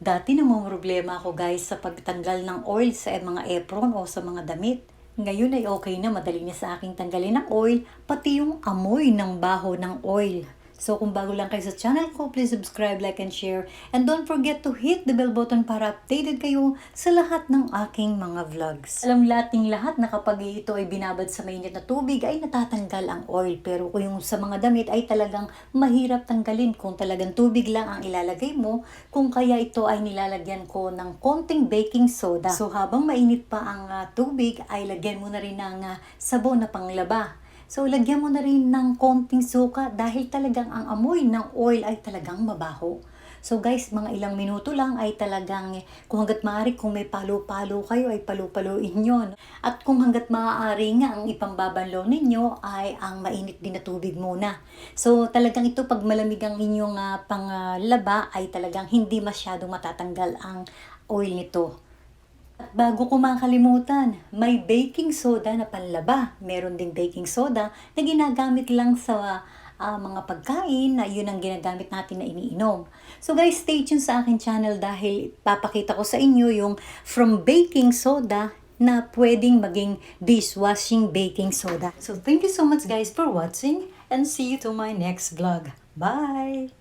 Dati namang problema ako guys sa pagtanggal ng oil sa mga apron o sa mga damit. Ngayon ay okay na madali na sa aking tanggalin ng oil, pati yung amoy ng baho ng oil. So kung bago lang kayo sa channel ko, please subscribe, like, and share. And don't forget to hit the bell button para updated kayo sa lahat ng aking mga vlogs. Alam lating lahat na kapag ito ay binabad sa mainit na tubig ay natatanggal ang oil. Pero kung yung sa mga damit ay talagang mahirap tanggalin kung talagang tubig lang ang ilalagay mo. Kung kaya ito ay nilalagyan ko ng konting baking soda. So habang mainit pa ang ah, tubig ay lagyan mo na rin ng ah, sabon na panglaba. So, lagyan mo na rin ng konting suka dahil talagang ang amoy ng oil ay talagang mabaho. So guys, mga ilang minuto lang ay talagang kung hanggat maaari kung may palo-palo kayo ay palo-paloin yon. At kung hanggat maaari nga ang ipambabanlaw ninyo ay ang mainit din na tubig muna. So talagang ito pag malamig ang inyong ah, panglaba ay talagang hindi masyadong matatanggal ang oil nito. At bago ko makalimutan, may baking soda na panlaba. Meron ding baking soda na ginagamit lang sa ah, mga pagkain na yun ang ginagamit natin na iniinom. So guys, stay tuned sa akin channel dahil papakita ko sa inyo yung from baking soda na pwedeng maging dishwashing baking soda. So thank you so much guys for watching and see you to my next vlog. Bye!